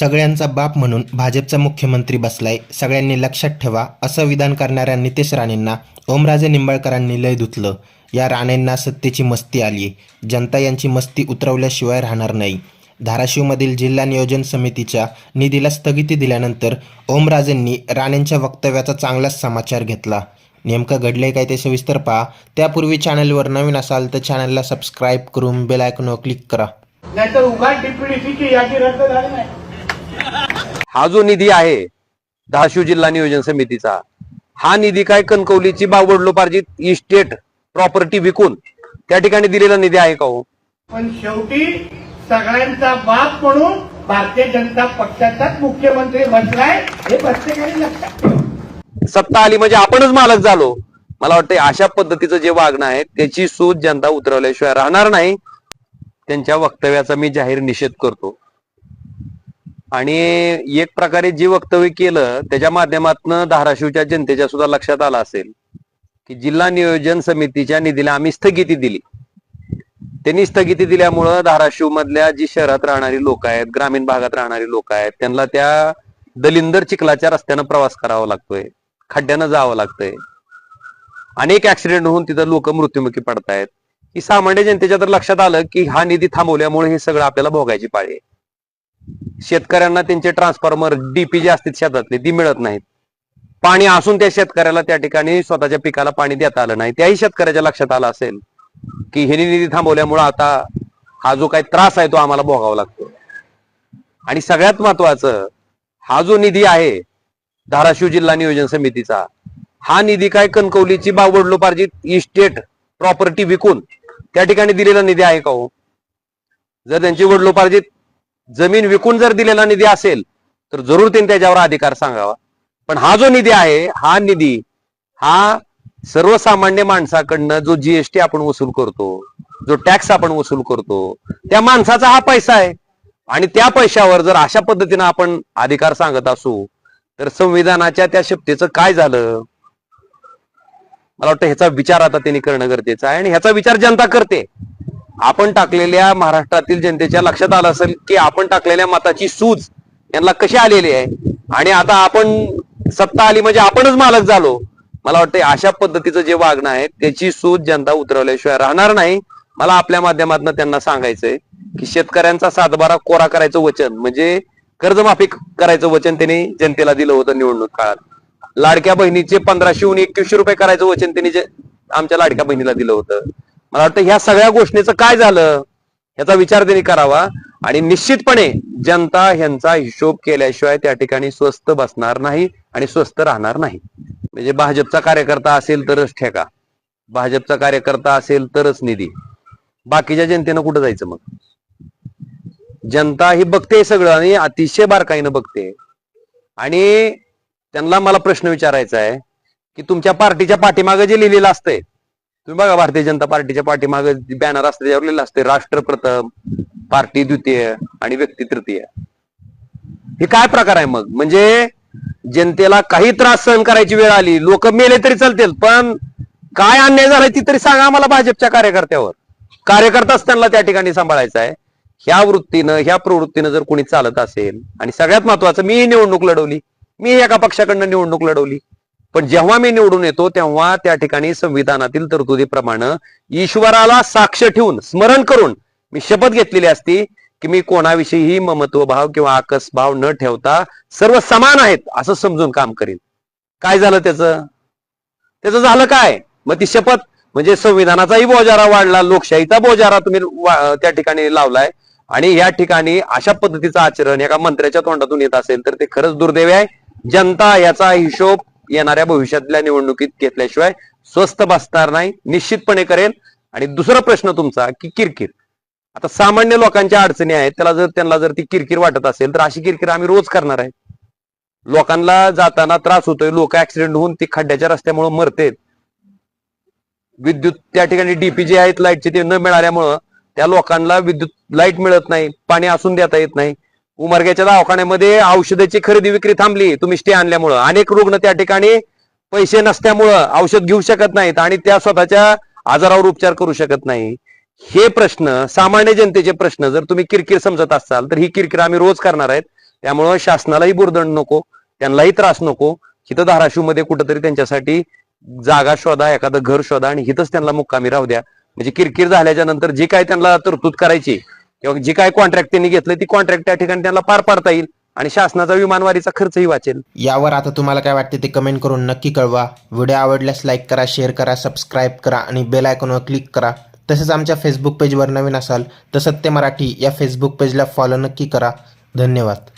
सगळ्यांचा बाप म्हणून भाजपचा मुख्यमंत्री बसलाय. सगळ्यांनी लक्षात ठेवा असं विधान करणाऱ्या नितेश राणेंना ओमराजे निंबाळकरांनी लय धुतलं. या राणेंना सत्तेची मस्ती आली जनता यांची मस्ती उतरवल्याशिवाय राहणार नाही. धाराशिवमधील जिल्हा नियोजन समितीच्या निधीला स्थगिती दिल्यानंतर ओमराजेंनी राणेंच्या वक्तव्याचा चांगलाच समाचार घेतला. नेमकं घडलंय काय ते सविस्तर पहा. त्यापूर्वी चॅनलवर नवीन असाल तर चॅनलला सबस्क्राईब करून बेल आयकॉनवर क्लिक करा. नाहीतर उघाड डीपीडीसीची यादी रद्द झाली नाही. हा जो निधी आहे धाराशिव जिल्हा नियोजन समितीचा हा निधी काय कणकवलीची बावडलोपार्जित इस्टेट प्रॉपर्टी विकून त्या ठिकाणी दिलेला निधी आहे का हो? पण शेवटी सगळ्यांचा बाप म्हणून भारतीय जनता पक्षाचाच मुख्यमंत्री बसलाय हे प्रत्येकाने लक्षात सत्ता आली म्हणजे आपणच मालक झालो. मला वाटतं अशा पद्धतीचं जे वागणं आहे त्याची सूज जनता उतरवल्याशिवाय राहणार नाही. त्यांच्या वक्तव्याचा मी जाहीर निषेध करतो. आणि एक प्रकारे जे वक्तव्य केलं त्याच्या माध्यमातून धाराशिवच्या जनतेच्या सुद्धा लक्षात आलं असेल की जिल्हा नियोजन समितीच्या निधीला आम्ही स्थगिती दिली. त्यांनी स्थगिती दिल्यामुळं धाराशिव मधल्या जी शहरात राहणारी लोक आहेत ग्रामीण भागात राहणारी लोक आहेत त्यांना त्या दलिंदर चिखलाच्या रस्त्यानं प्रवास करावा लागतोय खड्ड्यानं जावं लागतंय. अनेक ऍक्सिडेंट होऊन तिथं लोक मृत्युमुखी पडतायत. ही सामान्य जनतेच्या तर लक्षात आलं की हा निधी थांबवल्यामुळे हे सगळं आपल्याला भोगायची पाळी आहे. शेतकऱ्यांना त्यांचे ट्रान्सफॉर्मर डीपी जे असतात शेतातले ती मिळत नाहीत. पाणी असून त्या शेतकऱ्याला त्या ठिकाणी स्वतःच्या पिकाला पाणी देता आलं नाही. त्याही शेतकऱ्याच्या लक्षात आलं असेल की हिनी निधी थांबवल्यामुळे आता हा जो काही त्रास आहे तो आम्हाला भोगावा लागतो. आणि सगळ्यात महत्वाचं हा जो निधी आहे धाराशिव जिल्हा नियोजन समितीचा हा निधी काय कणकवलीची बावडलोपार्जित इस्टेट प्रॉपर्टी विकून त्या ठिकाणी दिलेला निधी आहे का हो? जर त्यांची वडलोपार्जित जमीन विकून जर दिलेला निधी असेल तर जरूर त्यांनी त्याच्यावर अधिकार सांगावा. पण हा जो निधी आहे हा निधी हा सर्वसामान्य माणसाकडनं जो जीएसटी आपण वसूल करतो जो टॅक्स आपण वसूल करतो त्या माणसाचा हा पैसा आहे. आणि त्या पैशावर जर अशा पद्धतीनं आपण अधिकार सांगत असू तर संविधानाच्या त्या शक्तीचं काय झालं? मला वाटतं ह्याचा विचार आता त्यांनी करणं गरजेचं आहे आणि ह्याचा विचार जनता करते. आपण टाकलेल्या महाराष्ट्रातील जनतेच्या लक्षात आलं असेल की आपण टाकलेल्या मताची सूज यांना कशी आलेली आहे? आणि आता आपण सत्ता आली म्हणजे आपणच मालक झालो. मला वाटतं अशा पद्धतीचं जे वागणं आहे त्याची सूज जनता उतरवल्याशिवाय राहणार नाही. मला आपल्या माध्यमातून त्यांना सांगायचंय की शेतकऱ्यांचा सातबारा कोरा करायचं वचन म्हणजे कर्जमाफी करायचं वचन त्यांनी जनतेला दिलं होतं निवडणूक काळात. लाडक्या बहिणीचे पंधराशेहून एकवीसशे रुपये करायचं वचन त्यांनी आमच्या लाडक्या बहिणीला दिलं होतं. मला वाटतं ह्या सगळ्या गोष्टीचं काय झालं याचा विचार त्यांनी करावा. आणि निश्चितपणे जनता ह्यांचा हिशोब केल्याशिवाय त्या ठिकाणी स्वस्त बसणार नाही आणि स्वस्त राहणार नाही. म्हणजे भाजपचा कार्यकर्ता असेल तरच ठेका. भाजपचा कार्यकर्ता असेल तरच निधी. बाकीच्या जनतेनं कुठं जायचं मग? जनता ही बघते सगळं आणि अतिशय बारकाईनं बघते. आणि त्यांना मला प्रश्न विचारायचा आहे की तुमच्या पार्टीच्या पाठीमागे जे लिहिलेलं असतंय तुम्ही बघा भारतीय जनता पार्टीच्या पाठीमागे बॅनर असते त्यावर लिहिलं असते राष्ट्र प्रथम पार्टी द्वितीय आणि व्यक्ती तृतीय. हे काय प्रकार आहे मग? म्हणजे जनतेला काही त्रास सहन करायची वेळ आली लोक मेले तरी चालतील पण काय अन्याय झालाय ती तरी सांगा आम्हाला भाजपच्या कार्यकर्त्यावर. कार्यकर्ताच त्यांना त्या ठिकाणी सांभाळायचा आहे. ह्या वृत्तीनं ह्या प्रवृत्तीनं जर कोणी चालत असेल आणि सगळ्यात महत्वाचं मी निवडणूक लढवली मी एका पक्षाकडनं निवडणूक लढवली पण जेव्हा मी निवडून येतो तेव्हा त्या ठिकाणी संविधानातील तरतुदीप्रमाणे ईश्वराला साक्ष ठेवून स्मरण करून मी शपथ घेतलेली असती की मी कोणाविषयीही ममत्व भाव किंवा आकस भाव न ठेवता सर्व समान आहेत असं समजून काम करीन. काय झालं त्याचं? त्याचं झालं काय? मग ती शपथ म्हणजे संविधानाचाही बोजारा वाढला लोकशाहीचा बोजारा तुम्ही त्या ठिकाणी लावलाय. आणि या ठिकाणी अशा पद्धतीचं आचरण एका मंत्र्याच्या तोंडातून येत असेल तर ते खरंच दुर्दैव आहे. जनता याचा हिशोब येणाऱ्या भविष्यातल्या निवडणुकीत घेतल्याशिवाय स्वस्त बसणार नाही निश्चितपणे करेल आणि दुसरा प्रश्न तुमचा की किरकिर. आता सामान्य लोकांच्या अडचणी आहेत त्याला जर त्यांना जर ती किरकिर वाटत असेल तर अशी किरकिर आम्ही रोज करणार आहे. लोकांना जाताना त्रास होतोय लोक ऍक्सिडेंट होऊन ती खड्ड्याच्या रस्त्यामुळे मरतेत. विद्युत त्या ठिकाणी डीपी जे आहेत लाईटचे ते न मिळाल्यामुळं त्या लोकांना विद्युत लाइट मिळत नाही पाणी असून देता येत नाही. उमरग्याच्या दवाखान्यामध्ये औषधाची खरेदी विक्री थांबली. तुम्ही स्टे आणल्यामुळं. अनेक रुग्ण त्या ठिकाणी पैसे नसल्यामुळं औषध घेऊ शकत नाहीत आणि त्या स्वतःच्या आजारावर उपचार करू शकत नाही. हे प्रश्न सामान्य जनतेचे प्रश्न जर तुम्ही किरकिर समजत असाल तर ही किरकिर आम्ही रोज करणार आहेत. त्यामुळं शासनालाही बुरदंड नको त्यांनाही त्रास नको. हिथं धाराशिवमध्ये कुठंतरी त्यांच्यासाठी जागा शोधा एखादं घर शोधा आणि इथंच त्यांना मुक्कामी राहू द्या. म्हणजे किरकिर झाल्याच्यानंतर जी काय त्यांना तरतूद करायची किंवा जी काय कॉन्ट्रॅक्ट त्यांनी घेतलं ती कॉन्ट्रॅक्ट त्या ठिकाणी त्यांना पार पाडता येईल आणि शासनाचा विमानवारीचा खर्चही वाचेल. यावर आता तुम्हाला काय वाटते ते कमेंट करून नक्की कळवा. व्हिडिओ आवडल्यास लाईक करा शेअर करा सबस्क्राईब करा आणि बेल आयकॉनवर क्लिक करा. तसेच आमच्या फेसबुक पेजवर नवीन असाल तर सत्य मराठी या फेसबुक पेजला फॉलो नक्की करा. धन्यवाद.